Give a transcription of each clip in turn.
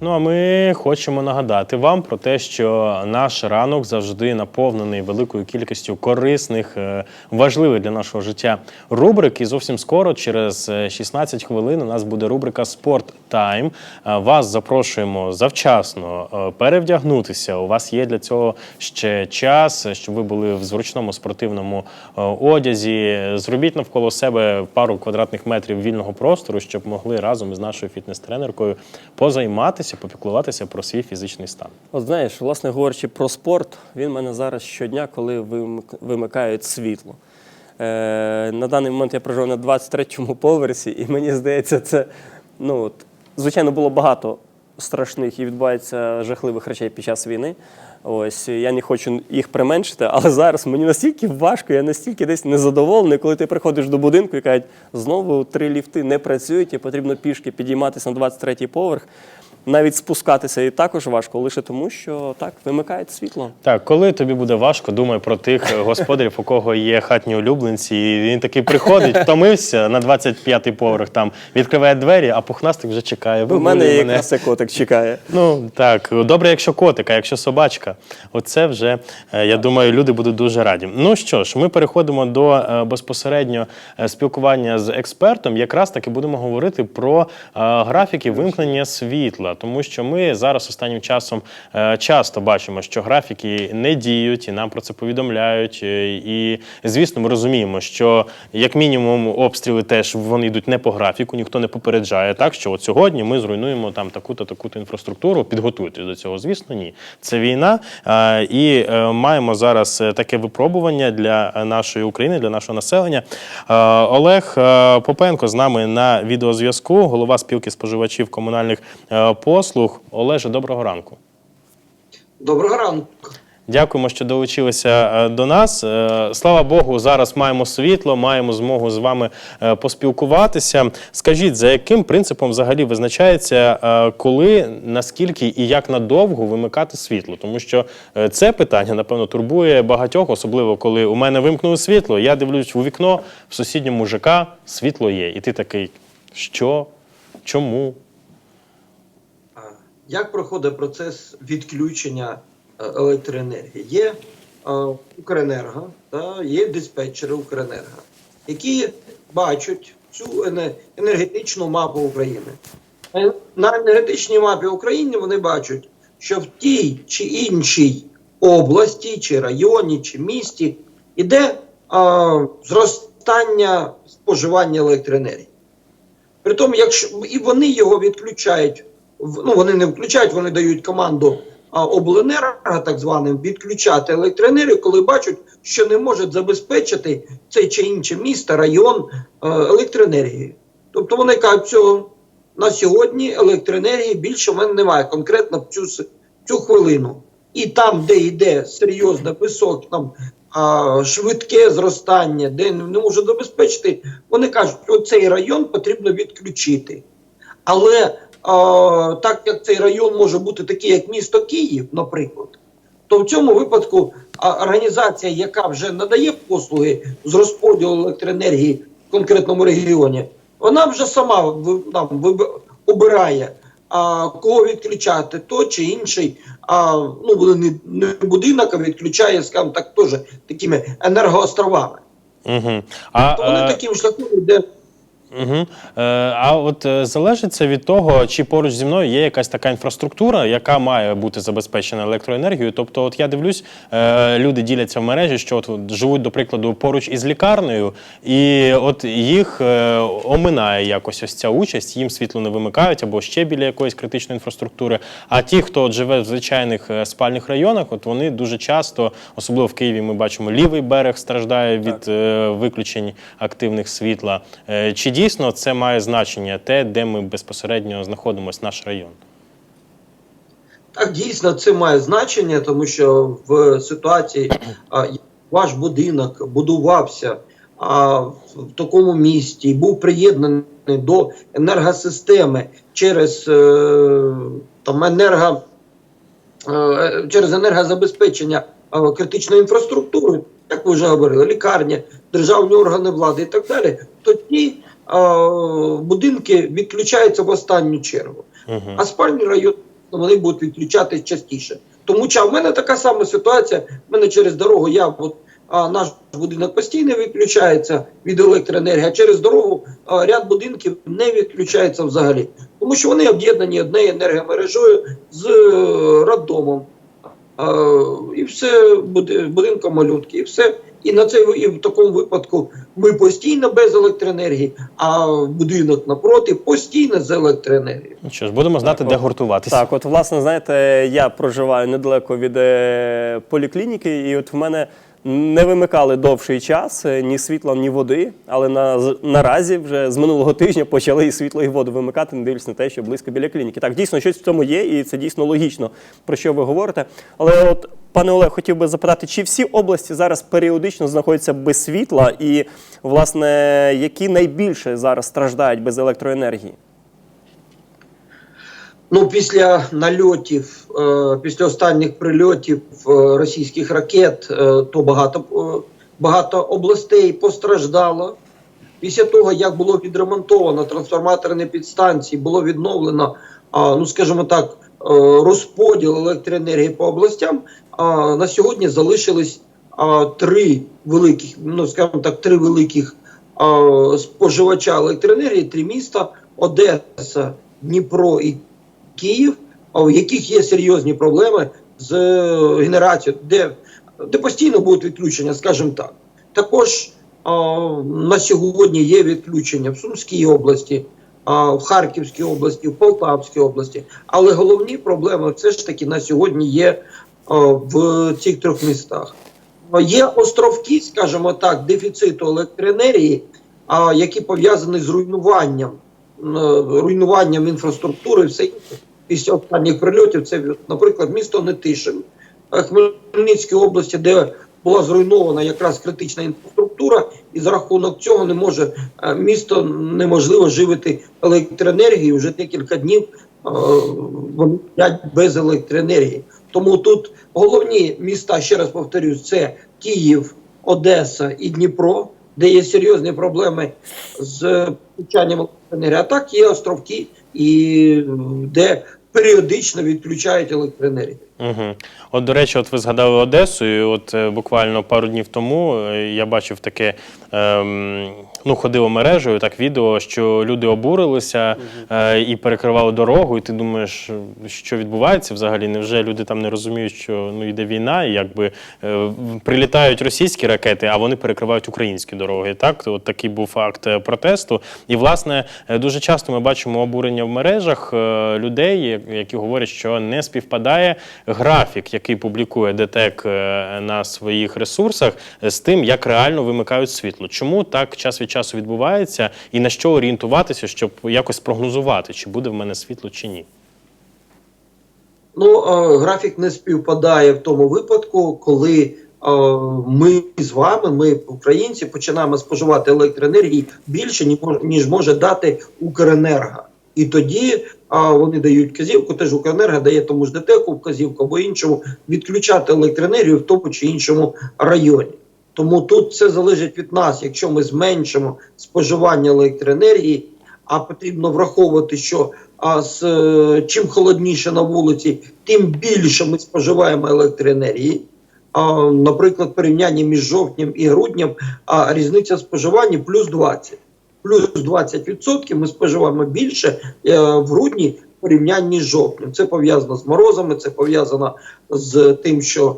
Ну а ми хочемо нагадати вам про те, що наш ранок завжди наповнений великою кількістю корисних, е, важливих для нашого життя рубрик. І зовсім скоро, через е, 16 хвилин, у нас буде рубрика Спорт Тайм. Е, Вас запрошуємо завчасно е, перевдягнутися. У вас є для цього ще час, е, щоб ви були в зручному спортивному е, одязі. Зробіть навколо себе пару квадратних метрів вільного простору, щоб могли разом із нашою фітнес-тренеркою позайматися, попіклуватися про свій фізичний стан. От знаєш, власне говорячи про спорт, він в мене зараз щодня, коли вимикають світло. Е, на даний момент я проживаю на 23-му поверсі, і мені здається, це ну, от, звичайно, було багато страшних і відбувається жахливих речей під час війни. Ось я не хочу їх применшити, але зараз мені настільки важко, я настільки десь незадоволений, коли ти приходиш до будинку і кажуть, знову три ліфти не працюють, і потрібно пішки підійматися на 23-й поверх. Навіть спускатися і також важко, лише тому, що так вимикають світло. Так, коли тобі буде важко, думай про тих е, господарів, у кого є хатні улюбленці, і він такий приходить, втомився на 25-й поверх, там відкриває двері, а пухнастик вже чекає. У мене якраз це котик чекає. Ну так, добре, якщо котик, а якщо собачка, оце вже е, я думаю, люди будуть дуже раді. Ну що ж, ми переходимо до е, безпосередньо спілкування з експертом. Якраз таки будемо говорити про графіки вимкнення світла, тому що ми зараз останнім часом е, часто бачимо, що графіки не діють, і нам про це повідомляють. Е, І звісно, ми розуміємо, що як мінімум обстріли теж вони йдуть не по графіку, ніхто не попереджає. Так що от сьогодні ми зруйнуємо там таку-то таку-то інфраструктуру. Підготуйтесь до цього. Звісно, ні. Це війна, е, і маємо зараз таке випробування для нашої України, для нашого населення. Олег Попенко з нами на відеозв'язку, голова спілки споживачів комунальних послуг. Олеже, доброго ранку. Доброго ранку. Дякуємо, що долучилися е, до нас. Е, Слава Богу, зараз маємо світло, маємо змогу з вами е, поспілкуватися. Скажіть, за яким принципом взагалі визначається, коли, наскільки і як надовго вимикати світло? Тому що це питання, напевно, турбує багатьох, особливо коли у мене вимкнули світло. Я дивлюсь у вікно в сусідньому ЖК, світло є. І ти такий, що? Чому? Як проходить процес відключення е, електроенергії? Є е, Укренерго, та, є диспетчери Укренерго, які бачать цю енергетичну мапу України. Е, На енергетичній мапі України вони бачать, що в тій чи іншій області, чи районі, чи місті йде а, зростання споживання електроенергії. Притом, якщо і вони його відключають, ну вони не включають, вони дають команду обленерго, так званим, відключати електроенергію, коли бачать, що не можуть забезпечити це чи інше місто, район е, електроенергією. Тобто вони кажуть, що на сьогодні електроенергії більше в мене немає, конкретно в цю, цю хвилину. І там, де йде серйозне високе там, а, швидке зростання, де не можуть забезпечити, вони кажуть, що цей район потрібно відключити. Але так як цей район може бути такий, як місто Київ, наприклад, то в цьому випадку організація, яка вже надає послуги з розподілу електроенергії в конкретному регіоні, вона вже сама там, обирає, а, кого відключати, то чи інший. А, ну, не, не будинок, а відключає, скажімо так, теж такими енергоостровами. Угу. А, То вони е, таким шляхом йде. Угу. А от е, залежить це від того, чи поруч зі мною є якась така інфраструктура, яка має бути забезпечена електроенергією. Тобто, от я дивлюсь, е, люди діляться в мережі, що от, живуть, до прикладу, поруч із лікарнею, і от їх оминає якось ось ця участь, їм світло не вимикають або ще біля якоїсь критичної інфраструктури. А ті, хто от живе в звичайних спальних районах, от вони дуже часто, особливо в Києві, ми бачимо, лівий берег страждає від е, виключень активних світла. Чи дійсно це має значення те, де ми безпосередньо знаходимося, наш район? Так, дійсно, це має значення, тому що в ситуації а, ваш будинок будувався а, в такому місті і був приєднаний до енергосистеми через е, там енерго, е, через енергозабезпечення е, критичної інфраструктури, як ви вже говорили, лікарні, державні органи влади і так далі, то ті е, будинки відключаються в останню чергу. Угу. А спальні райони вони будуть відключатись частіше. Тому ча в мене така сама ситуація. В мене через дорогу я от, а, наш будинок постійно відключається від електроенергії, а через дорогу а, ряд будинків не відключається взагалі, тому що вони об'єднані однією енергомережою з е, роддомом. А, і все буде будинком малютки, і все. І на це і в такому випадку ми постійно без електроенергії, а будинок напроти постійно з електроенергією. Ну що ж, будемо знати, Так, де от- гуртуватися. Так, от власне, знаєте, я проживаю недалеко від е, поліклініки, і от в мене не вимикали довший час е, ні світла, ні води. Але на, наразі вже з минулого тижня почали і світло, і воду вимикати, не дивлячись на те, що близько біля клініки. Так, дійсно, щось в цьому є, і це дійсно логічно, про що ви говорите. Але от, пане Олег, хотів би запитати, чи всі області зараз періодично знаходяться без світла, і, власне, які найбільше зараз страждають без електроенергії? Ну, після нальотів, е, після останніх прильотів е, російських ракет, е, то багато, багато областей постраждало. Після того, як було відремонтовано трансформаторні підстанції, було відновлено, ну скажімо так, розподіл електроенергії по областям. На сьогодні залишились три великих, ну скажімо так, три великих споживача електроенергії, три міста: Одеса, Дніпро і Київ, в яких є серйозні проблеми з е, генерацією, де, де постійно будуть відключення, скажімо так. Також а, на сьогодні є відключення в Сумській області, а, в Харківській області, в Полтавській області. Але головні проблеми все ж таки на сьогодні є а, в цих трьох містах. Є островки, скажімо так, дефіциту електроенергії, а, які пов'язані з руйнуванням, е, руйнуванням інфраструктури і все інше. Після останніх прильотів це, наприклад, місто Нетишин е, Хмельницької області, де була зруйнована якраз критична інфраструктура, і за рахунок цього не може е, місто неможливо живити електроенергією. Вже декілька днів е, вони без електроенергії. Тому тут головні міста, ще раз повторюсь, це Київ, Одеса і Дніпро, де є серйозні проблеми з включанням електроенергії. А так є островки, і де періодично відключають електроенергію. Угу. От, до речі, от ви згадали Одесу, і от е, буквально пару днів тому е, я бачив таке, ем, ну, ходило мережею, так відео, що люди обурилися е, і перекривали дорогу, і ти думаєш, що відбувається взагалі? Невже люди там не розуміють, що ну, йде війна, і якби е, в- прилітають російські ракети, а вони перекривають українські дороги. Так, от такий був факт е, протесту. І, власне, е, дуже часто ми бачимо обурення в мережах е, людей, я- які говорять, що не співпадає графік, який публікує ДТЕК е, на своїх ресурсах, з тим, як реально вимикають світло. Чому так час від часу відбувається, і на що орієнтуватися, щоб якось прогнозувати, чи буде в мене світло чи ні? Ну, е, графік не співпадає в тому випадку, коли е, ми з вами, ми, українці, починаємо споживати електроенергії більше, ні ніж може дати Укренерго. І тоді а, вони дають вказівку, теж Укренерго дає тому ж ДТЕКу вказівку або іншому відключати електроенергію в тому чи іншому районі. Тому тут все залежить від нас. Якщо ми зменшимо споживання електроенергії, а потрібно враховувати, що а, з, е, чим холодніше на вулиці, тим більше ми споживаємо електроенергії. А, наприклад, порівняння між жовтнем і груднем, а різниця споживання плюс 20. Плюс 20% ми споживаємо більше е, в грудні в порівнянні з жовтнем. Це пов'язано з морозами, це пов'язано з тим, що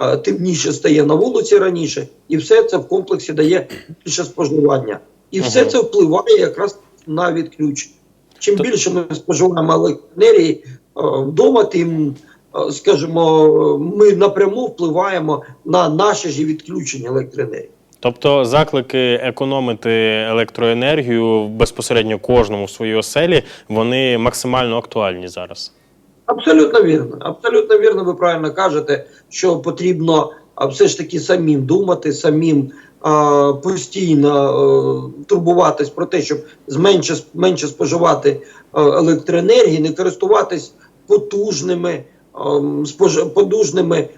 е, темніше стає на вулиці раніше, і все це в комплексі дає більше споживання. І все Ага. це впливає якраз на відключення. Чим То- більше ми споживаємо електроенергії е, вдома, тим, скажімо, ми напряму впливаємо на наше ж відключення електроенергії. Тобто заклики економити електроенергію безпосередньо кожному в своїй оселі, вони максимально актуальні зараз. Абсолютно вірно. Абсолютно вірно, ви правильно кажете, що потрібно все ж таки самим думати, самим а, постійно а, турбуватись про те, щоб зменше, менше споживати а, електроенергії, не користуватись потужними. ем, спож- Потужними е,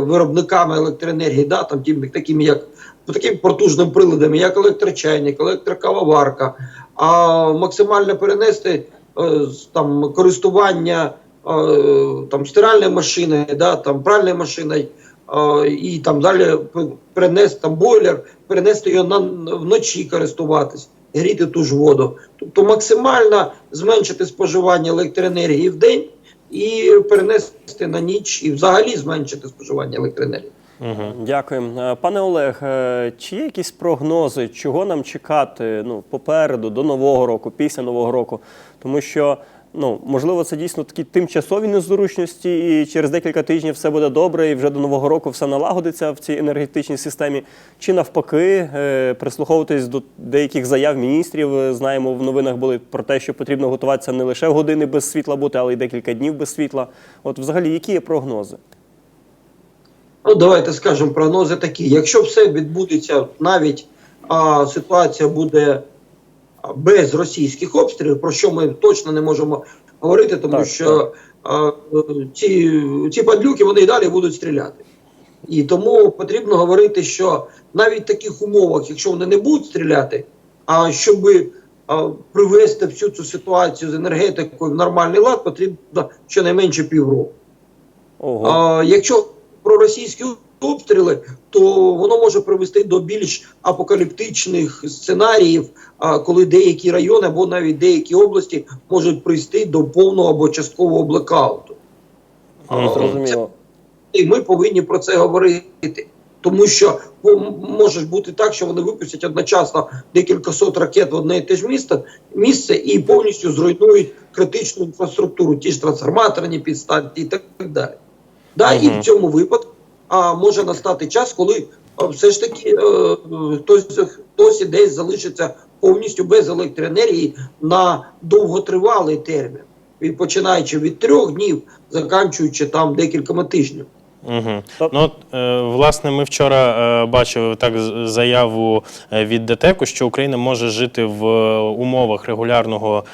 виробниками електроенергії, да, там, такими як такими потужними приладами, як електрочайник, електрокавоварка, а максимально перенести е, там користування там стиральною машиною, да, там пральною машиною, е, і там далі перенести там бойлер, перенести його на вночі користуватись, гріти ту ж воду. Тобто максимально зменшити споживання електроенергії в день і перенести на ніч, і взагалі зменшити споживання електроенергії. Угу. Дякую. Е, Пане Олег, е, чи є якісь прогнози, чого нам чекати ну, попереду, до Нового року, після Нового року? Тому що, ну, можливо, це дійсно такі тимчасові незручності, і через декілька тижнів все буде добре, і вже до Нового року все налагодиться в цій енергетичній системі. Чи навпаки, е, прислуховуватись до деяких заяв міністрів, знаємо, в новинах були про те, що потрібно готуватися не лише години без світла бути, але й декілька днів без світла. От взагалі, які є прогнози? Ну, давайте скажемо прогнози такі. Якщо все відбудеться, навіть а, ситуація буде без російських обстрілів, про що ми точно не можемо говорити, тому Так, що а, е, ці, ці падлюки вони і далі будуть стріляти. І тому потрібно говорити, що навіть в таких умовах, якщо вони не будуть стріляти, а щоб а, привести всю цю ситуацію з енергетикою в нормальний лад, потрібно щонайменше півроку. Ого. А, якщо про російські обстріли, то воно може привести до більш апокаліптичних сценаріїв, коли деякі райони або навіть деякі області можуть привести до повного або часткового блекауту. Ну, зрозуміло. І ми повинні про це говорити. Тому що може бути так, що вони випустять одночасно декілька сот ракет в одне і те ж місто, місце і повністю зруйнують критичну інфраструктуру, ті ж трансформаторні підстанції і так далі. Да, І в цьому випадку а, може настати час, коли а, все ж таки е, е, хтось, хтось і десь залишиться повністю без електроенергії на довготривалий термін, і починаючи від трьох днів, заканчуючи там декількома тижнів. Угу. Ну, е, власне, ми вчора е, бачили так заяву е, від ДТЕКу, що Україна може жити в умовах регулярного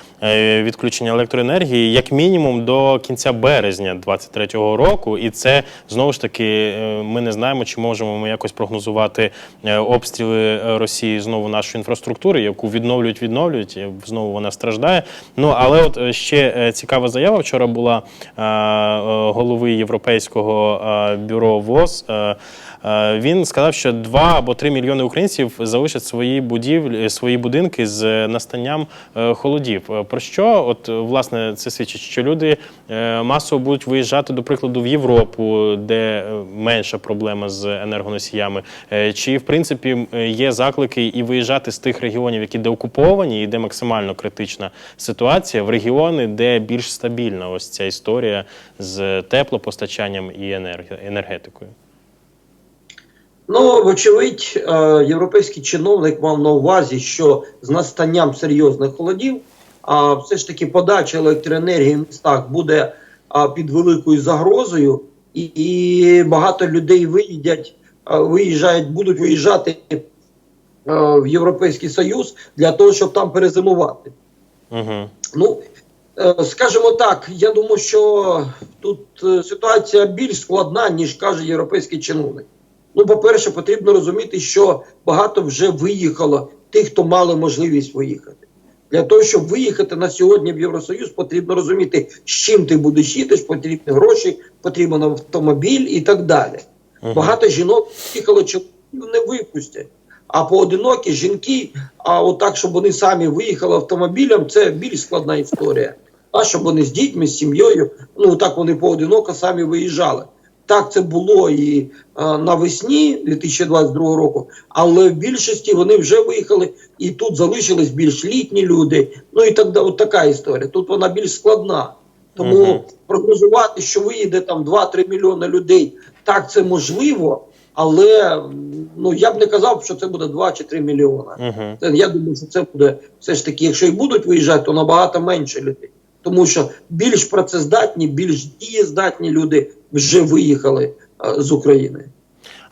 відключення електроенергії як мінімум до кінця березня 2023 року. І це знову ж таки ми не знаємо, чи можемо ми якось прогнозувати обстріли Росії знову нашої інфраструктури, яку відновлюють, відновлюють. Знову вона страждає. Ну але от ще цікава заява вчора була голови європейського бюро ВОЗ. Е, е, Він сказав, що 2 або 3 мільйони українців залишать свої будівлі, свої будинки з настанням е, холодів. Про що от власне це свідчить? Що люди масово будуть виїжджати, до прикладу, в Європу, де менша проблема з енергоносіями. Чи в принципі є заклики і виїжджати з тих регіонів, які деокуповані, і де максимально критична ситуація, в регіони, де більш стабільна ось ця історія з теплопостачанням і енерг- енергетикою? Ну, вочевидь, е, європейський чиновник мав на увазі, що з настанням серйозних холодів, а все ж таки подача електроенергії в містах буде під великою загрозою, і, багато людей виїдять, виїжджають, будуть виїжджати е, в Європейський Союз для того, щоб там перезимувати. Угу. Ну, е, скажімо так, я думаю, що тут е, ситуація більш складна, ніж каже європейський чиновник. Ну, по-перше, потрібно розуміти, що багато вже виїхало тих, хто мали можливість виїхати. Для того, щоб виїхати на сьогодні в Євросоюз, потрібно розуміти, з чим ти будеш їти, потрібні гроші, потрібен автомобіль і так далі. Мгм. Багато жінок їхало, чоловіків не випустять. А поодинокі жінки, а отак, щоб вони самі виїхали автомобілем, це більш складна історія. А щоб вони з дітьми, з сім'єю, ну так вони поодиноко самі виїжджали. Так це було і е, навесні 2022 року, але в більшості вони вже виїхали, і тут залишились більш літні люди. Ну і так от така історія. Тут вона більш складна. Тому Мгм. прогнозувати, що виїде там 2-3 мільйони людей, так це можливо, але ну я б не казав, що це буде 2 чи 3 мільйони. Угу. Це- Я думаю, що це буде все ж таки, якщо і будуть виїжджати, то набагато менше людей. Тому що більш працездатні, більш дієздатні люди вже виїхали е, з України.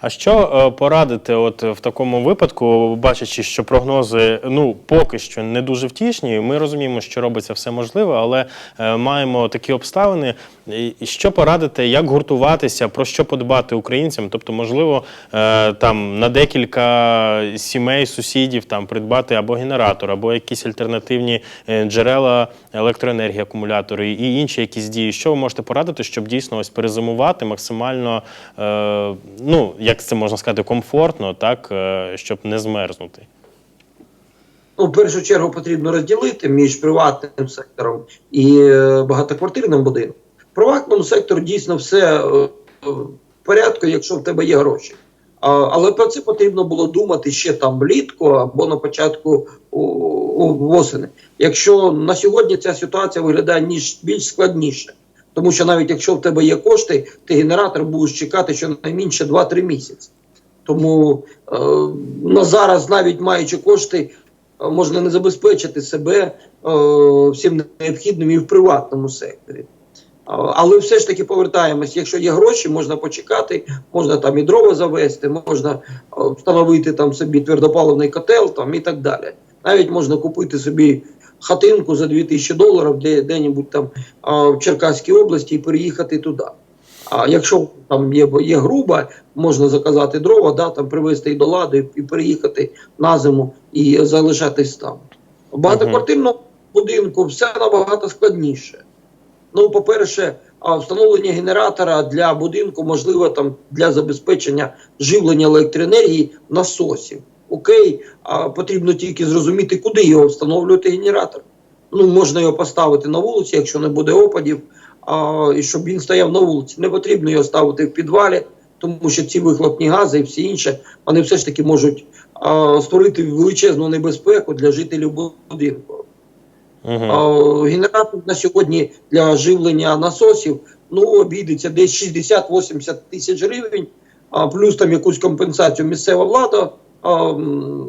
А що е, порадити, от в такому випадку, бачачи, що прогнози ну поки що не дуже втішні, ми розуміємо, що робиться все можливе, але е, маємо такі обставини. Що порадити, як гуртуватися, про що подбати українцям? Тобто, можливо, е, там на декілька сімей, сусідів там придбати або генератор, або якісь альтернативні е, джерела електроенергії, акумулятори і інші якісь дії. Що ви можете порадити, щоб дійсно ось перезимувати максимально, е, ну як це можна сказати, комфортно, так щоб не змерзнути? Ну, в першу чергу потрібно розділити між приватним сектором і багатоквартирним будинком. Приватному секторі дійсно все е, е, в порядку, якщо в тебе є гроші. Але про це потрібно було думати ще там влітку або на початку восени. Якщо на сьогодні ця ситуація виглядає ніж більш складніше, тому що навіть якщо в тебе є кошти, ти генератор будеш чекати щонайменше 2-3 місяці. Тому е, на зараз, навіть маючи кошти, е, можна не забезпечити себе е, всім необхідним і в приватному секторі. Але все ж таки повертаємось, якщо є гроші, можна почекати, можна там і дрова завести, можна е, встановити там собі твердопаливний котел там, і так далі. Навіть можна купити собі хатинку за 2000 доларів де, де-небудь там в Черкаській області і переїхати туди. А якщо там є, є груба, можна заказати дрова, да, там привезти до ладу, і, переїхати на зиму і залишатись там. В будинку все набагато складніше. Ну, по-перше, встановлення генератора для будинку можливо там для забезпечення живлення електроенергії насосів. Окей, а потрібно тільки зрозуміти, куди його встановлювати генератор. Ну, можна його поставити на вулиці, якщо не буде опадів, а, і щоб він стояв на вулиці. Не потрібно його ставити в підвалі, тому що ці вихлопні гази і всі інше, вони все ж таки можуть а, створити величезну небезпеку для жителів будинку. Угу. Генератор на сьогодні для живлення насосів ну, обійдеться десь 60-80 тисяч гривень, а плюс там якусь компенсацію місцева влада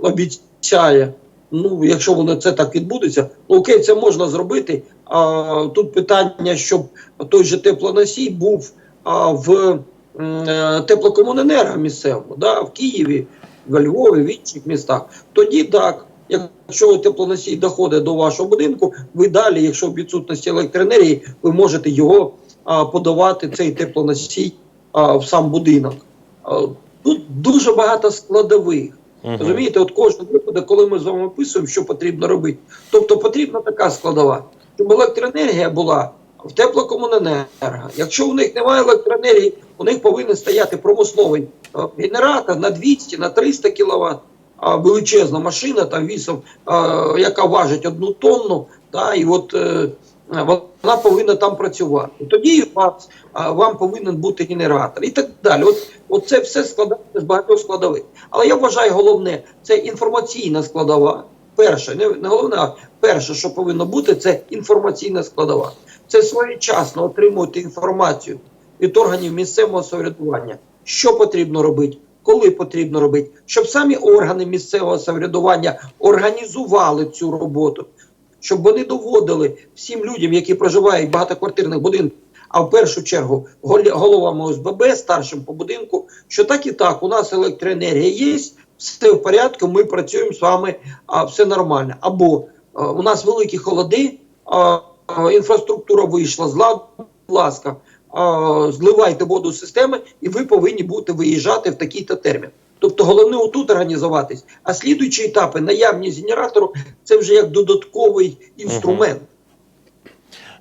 обіцяє. Ну, якщо воно це так відбудеться, ну окей, це можна зробити. А, тут питання, щоб той же теплоносій був а, в е, теплокомуненерго місцевому, да, в Києві, в Львові, в інших містах. Тоді так, Якщо теплоносій доходить до вашого будинку, ви далі, якщо в відсутності електроенергії, ви можете його а, подавати, цей теплоносій а, в сам будинок. А, тут дуже багато складових. Мгм. Розумієте, от кожен випадок, коли ми з вами описуємо, що потрібно робити. Тобто потрібна така складова, щоб електроенергія була в теплокомуненерго. Якщо у них немає електроенергії, у них повинен стояти промисловий генератор на 200, на 300 кВт. Величезна машина там вісом, яка важить одну тонну, та, і от е, вона повинна там працювати. Тоді у вас, вам повинен бути генератор і так далі. От, от це все складається з багатьох складових. Але я вважаю, головне це інформаційна складова. Перше, не, не головне, а перше, що повинно бути, це інформаційна складова. Це своєчасно отримувати інформацію від органів місцевого самоврядування, що потрібно робити, коли потрібно робити, щоб самі органи місцевого самоврядування організували цю роботу, щоб вони доводили всім людям, які проживають в багатоквартирних будинках, а в першу чергу голі- головам ОСББ, старшим по будинку, що так і так, у нас електроенергія є, все в порядку, ми працюємо з вами, а все нормально. Або а, у нас великі холоди, а, а, інфраструктура вийшла з будь ласка, зливайте воду з системи, і ви повинні будете виїжджати в такий-то термін. Тобто головне отут організуватись. А слідуючі етапи, наявність генератору, це вже як додатковий інструмент.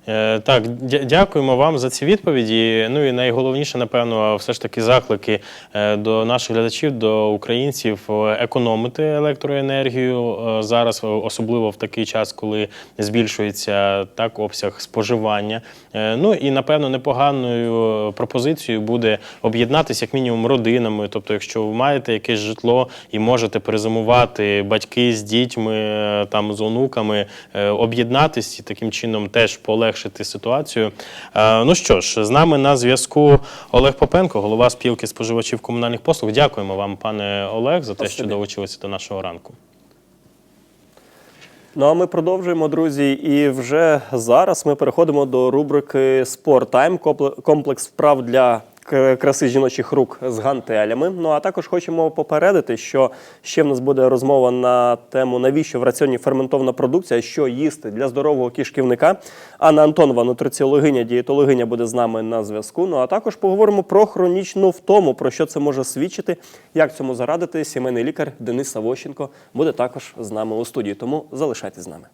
Е, Так, дякуємо вам за ці відповіді. Ну і найголовніше, напевно, все ж таки заклики е, до наших глядачів, до українців е, економити електроенергію зараз, особливо в такий час, коли збільшується так обсяг споживання. Ну і напевно непоганою пропозицією буде об'єднатися як мінімум родинами. Тобто, якщо ви маєте якесь житло і можете перезимувати батьки з дітьми, там з онуками, об'єднатись і таким чином теж полегшити ситуацію. Е, Ну що ж, з нами на зв'язку Олег Попенко, голова спілки споживачів комунальних послуг. Дякуємо вам, пане Олег, за те, що долучилися до нашого ранку. Ну а ми продовжуємо, друзі. І вже зараз ми переходимо до рубрики Спорт Тайм комплекс вправ для краси жіночих рук з гантелями. Ну а також хочемо попередити, що ще в нас буде розмова на тему, навіщо в раціоні ферментована продукція, що їсти для здорового кишківника. Анна Антонова, нутриціологиня, дієтологиня, буде з нами на зв'язку. Ну а також поговоримо про хронічну втому, про що це може свідчити, як цьому зарадити. Сімейний лікар Денис Савощенко буде також з нами у студії. Тому залишайтесь з нами.